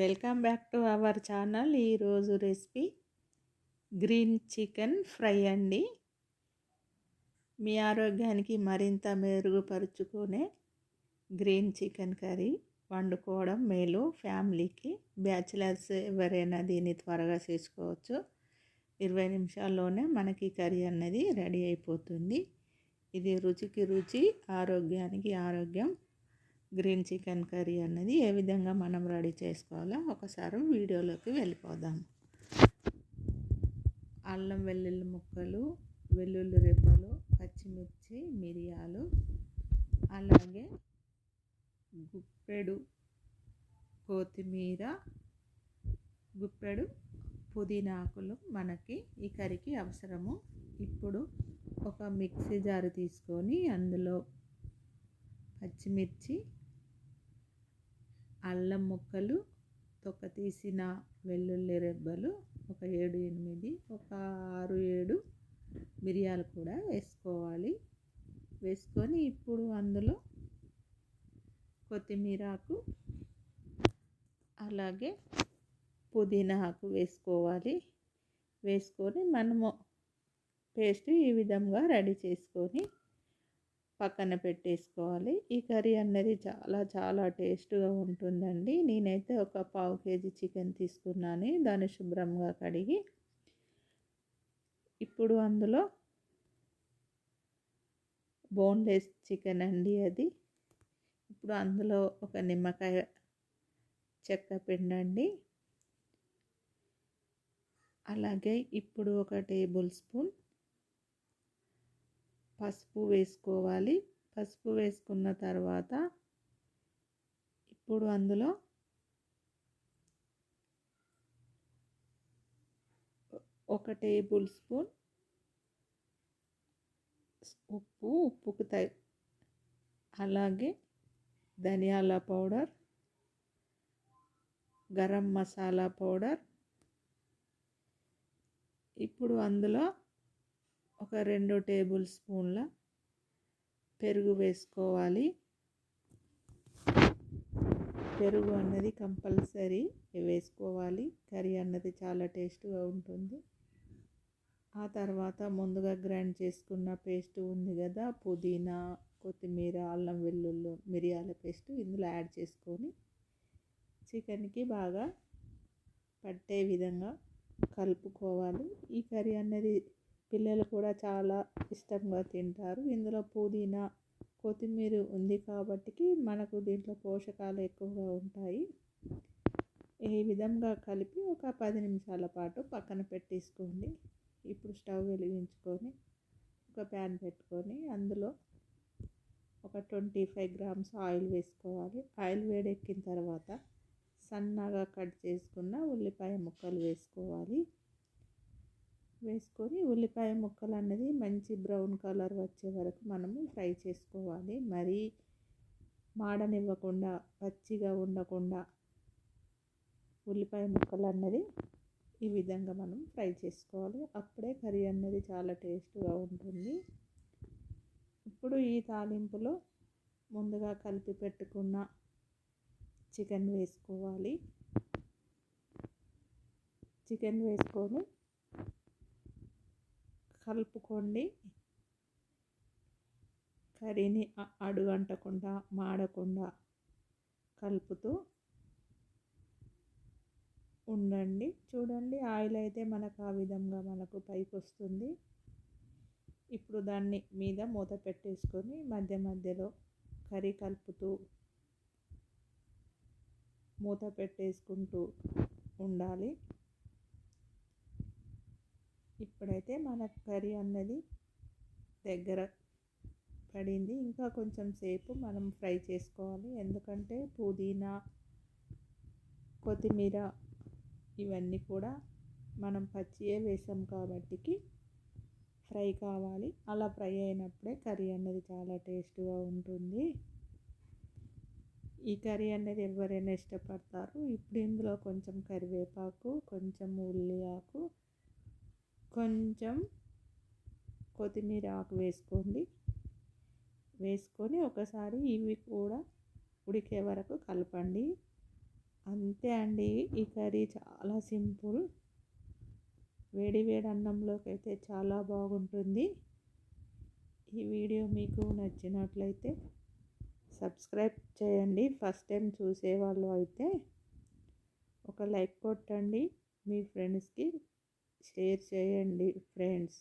Welcome back to our channel. ఈరోజు recipe green chicken fry అండి. మీ ఆరోగ్యానికి మరింత మెరుగుపరుచుకునే గ్రీన్ చికెన్ కర్రీ వండుకోవడం మేలు. ఫ్యామిలీకి బ్యాచిలర్స్ ఎవరైనా దీన్ని త్వరగా చేసుకోవచ్చు. ఇరవై నిమిషాల్లోనే మనకి కర్రీ అన్నది రెడీ అయిపోతుంది. ఇది రుచికి రుచి ఆరోగ్యానికి ఆరోగ్యం. గ్రీన్ చికెన్ కర్రీ అన్నది ఏ విధంగా మనం రెడీ చేసుకోవాలో ఒకసారి వీడియోలోకి వెళ్ళిపోదాం. అల్లం వెల్లుల్లి ముక్కలు వెల్లుల్లి రెబ్బలు పచ్చిమిర్చి మిరియాలు అలాగే గుప్పెడు కొత్తిమీర గుప్పెడు పుదీనాకులు మనకి ఈ కర్రీకి అవసరము. ఇప్పుడు ఒక మిక్సీ జారు తీసుకొని అందులో పచ్చిమిర్చి అల్లం ముక్కలు తొక్క తీసిన వెల్లుల్లి రెబ్బలు ఒక ఏడు ఎనిమిది ఒక ఆరు ఏడు మిరియాలు కూడా వేసుకోవాలి. వేసుకొని ఇప్పుడు అందులో కొత్తిమీరాకు అలాగే పుదీనా ఆకు వేసుకోవాలి. వేసుకొని మనము పేస్ట్ ఈ విధంగా రెడీ చేసుకొని పక్కన పెట్టేసుకోవాలి. ఈ కర్రీ అన్నది చాలా చాలా టేస్ట్గా ఉంటుందండి. నేనైతే ఒక పావు కేజీ చికెన్ తీసుకున్నాను. దాన్ని శుభ్రంగా కడిగి ఇప్పుడు అందులో బోన్లెస్ చికెన్ అండి అది. ఇప్పుడు అందులో ఒక నిమ్మకాయ చెక్క పిండండి. అలాగే ఇప్పుడు ఒక టేబుల్ స్పూన్ పసుపు వేసుకోవాలి. పసుపు వేసుకున్న తర్వాత ఇప్పుడు అందులో ఒక టేబుల్ స్పూన్ ఉప్పు ఉప్పుకు తగి అలాగే ధనియాల పౌడర్ గరం మసాలా పౌడర్. ఇప్పుడు అందులో ఒక రెండు టేబుల్ స్పూన్ల పెరుగు వేసుకోవాలి. పెరుగు అన్నది కంపల్సరీ వేసుకోవాలి. కర్రీ అన్నది చాలా టేస్ట్గా ఉంటుంది. ఆ తర్వాత ముందుగా గ్రైండ్ చేసుకున్న పేస్ట్ ఉంది కదా పుదీనా కొత్తిమీర అల్లం వెల్లుల్లి మిరియాల పేస్ట్ ఇందులో యాడ్ చేసుకొని చికెన్కి బాగా పట్టే విధంగా కలుపుకోవాలి. ఈ కర్రీ అనేది పిల్లలు కూడా చాలా ఇష్టంగా తింటారు. ఇందులో పుదీనా కొత్తిమీర ఉంది కాబట్టి మనకు దీంట్లో పోషకాలు ఎక్కువగా ఉంటాయి. ఈ విధంగా కలిపి ఒక పది నిమిషాల పాటు పక్కన పెట్టేసుకోండి. ఇప్పుడు స్టవ్ వెలిగించుకొని ఒక ప్యాన్ పెట్టుకొని అందులో ఒక ట్వంటీ ఫైవ్ గ్రామ్స్ ఆయిల్ వేసుకోవాలి. ఆయిల్ వేడెక్కిన తర్వాత సన్నగా కట్ చేసుకున్న ఉల్లిపాయ ముక్కలు వేసుకోవాలి. వేసుకొని ఉల్లిపాయ ముక్కలు అన్నది మంచి బ్రౌన్ కలర్ వచ్చే వరకు మనము ఫ్రై చేసుకోవాలి. మరీ మాడనివ్వకుండా పచ్చిగా ఉండకుండా ఉల్లిపాయ ముక్కలు అన్నది ఈ విధంగా మనం ఫ్రై చేసుకోవాలి. అప్పుడే కర్రీ అన్నది చాలా టేస్ట్గా ఉంటుంది. ఇప్పుడు ఈ తాలింపులో ముందుగా కలిపి పెట్టుకున్న చికెన్ వేసుకోవాలి. చికెన్ వేసుకొని కలుపుకోండి. కర్రీని అడుగంటకుండా మాడకుండా కలుపుతూ ఉండండి. చూడండి ఆయిల్ అయితే మనకు ఆ విధంగా మనకు పైకి వస్తుంది ఇప్పుడు దాన్ని మీద మూత పెట్టేసుకొని మధ్య మధ్యలో కర్రీ కలుపుతూ మూత పెట్టేసుకుంటూ ఉండాలి. ఇప్పుడైతే మన కర్రీ అన్నది దగ్గర పడింది. ఇంకా కొంచెం సేపు మనం ఫ్రై చేసుకోవాలి. ఎందుకంటే పుదీనా కొత్తిమీర ఇవన్నీ కూడా మనం పచ్చియే వేసాం కాబట్టికి ఫ్రై కావాలి. అలా ఫ్రై అయినప్పుడే కర్రీ అన్నది చాలా టేస్ట్గా ఉంటుంది. ఈ కర్రీ అనేది ఎవరైనా ఇష్టపడతారు ఇప్పుడు ఇందులో కొంచెం కరివేపాకు కొంచెం ఉల్లి ఆకు కొంచెం కొత్తిమీర ఆకు వేసుకోండి. వేసుకొని ఒకసారి ఇవి కూడా ఉడికే వరకు కలపండి. అంతే అండి ఈ కర్రీ చాలా సింపుల్. వేడి వేడి అన్నంలోకి అయితే చాలా బాగుంటుంది. ఈ వీడియో మీకు నచ్చినట్లయితే సబ్స్క్రైబ్ చేయండి. ఫస్ట్ టైం చూసేవాళ్ళు అయితే ఒక లైక్ కొట్టండి మీ ఫ్రెండ్స్కి. షేర్ చేయండి ఫ్రెండ్స్.